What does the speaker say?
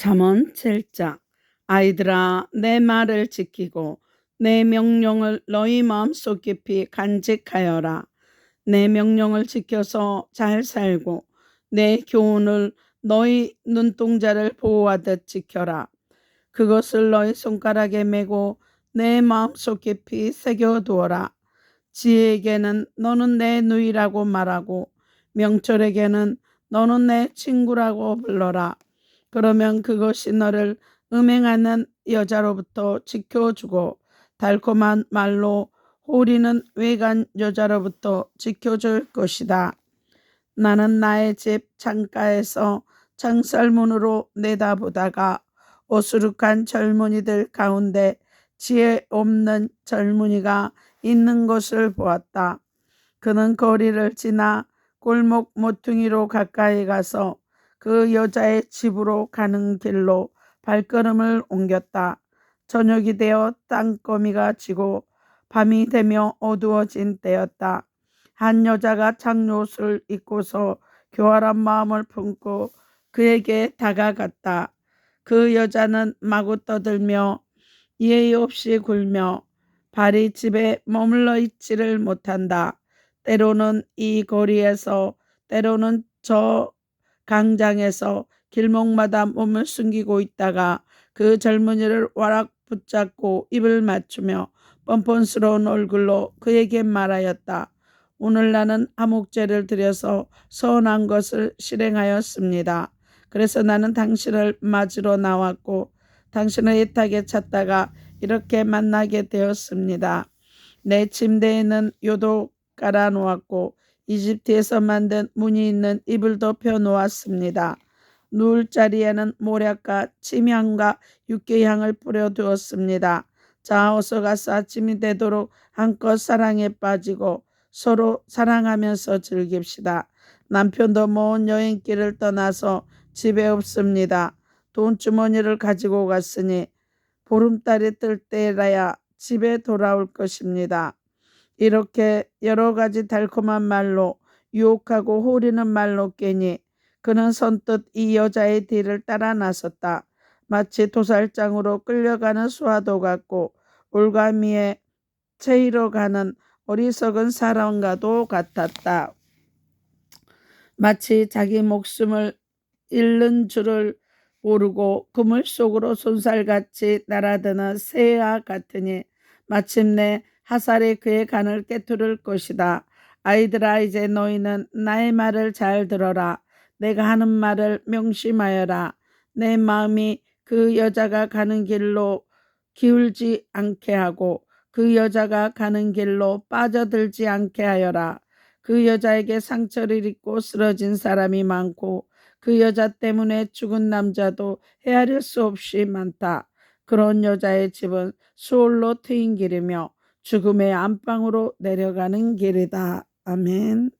잠언 7장 아이들아 내 말을 지키고 내 명령을 너희 마음속 깊이 간직하여라. 내 명령을 지켜서 잘 살고 내 교훈을 너희 눈동자를 보호하듯 지켜라. 그것을 너희 손가락에 메고 내 마음속 깊이 새겨두어라. 지혜에게는 너는 내 누이라고 말하고 명철에게는 너는 내 친구라고 불러라. 그러면 그것이 너를 음행하는 여자로부터 지켜주고 달콤한 말로 호리는 외간 여자로부터 지켜줄 것이다. 나는 나의 집 창가에서 창살문으로 내다보다가 오수룩한 젊은이들 가운데 지혜 없는 젊은이가 있는 것을 보았다. 그는 거리를 지나 골목 모퉁이로 가까이 가서 그 여자의 집으로 가는 길로 발걸음을 옮겼다. 저녁이 되어 땅거미가 지고 밤이 되며 어두워진 때였다. 한 여자가 장옷을 입고서 교활한 마음을 품고 그에게 다가갔다. 그 여자는 마구 떠들며 예의 없이 굴며 발이 집에 머물러 있지를 못한다. 때로는 이 거리에서 때로는 저 강장에서 길목마다 몸을 숨기고 있다가 그 젊은이를 와락 붙잡고 입을 맞추며 뻔뻔스러운 얼굴로 그에게 말하였다. 오늘 나는 암흑죄를 들여서 선한 것을 실행하였습니다. 그래서 나는 당신을 맞으러 나왔고 당신을 애타게 찾다가 이렇게 만나게 되었습니다. 내 침대에는 요도 깔아 놓았고 이집트에서 만든 무늬 있는 이불도 펴놓았습니다. 누울 자리에는 모략과 침향과 육개향을 뿌려두었습니다. 자 어서 가서 아침이 되도록 한껏 사랑에 빠지고 서로 사랑하면서 즐깁시다. 남편도 먼 여행길을 떠나서 집에 없습니다. 돈주머니를 가지고 갔으니 보름달이 뜰 때라야 집에 돌아올 것입니다. 이렇게 여러 가지 달콤한 말로 유혹하고 호리는 말로 깨니 그는 선뜻 이 여자의 뒤를 따라 나섰다. 마치 도살장으로 끌려가는 수하도 같고 올가미에 채이러 가는 어리석은 사람과도 같았다. 마치 자기 목숨을 잃는 줄을 모르고 그물 속으로 손살같이 날아드는 새와 같으니 마침내 하살이 그의 간을 깨뜨릴 것이다. 아이들아 이제 너희는 나의 말을 잘 들어라. 내가 하는 말을 명심하여라. 내 마음이 그 여자가 가는 길로 기울지 않게 하고 그 여자가 가는 길로 빠져들지 않게 하여라. 그 여자에게 상처를 입고 쓰러진 사람이 많고 그 여자 때문에 죽은 남자도 헤아릴 수 없이 많다. 그런 여자의 집은 수월로 트인 길이며 죽음의 안방으로 내려가는 길이다. 아멘.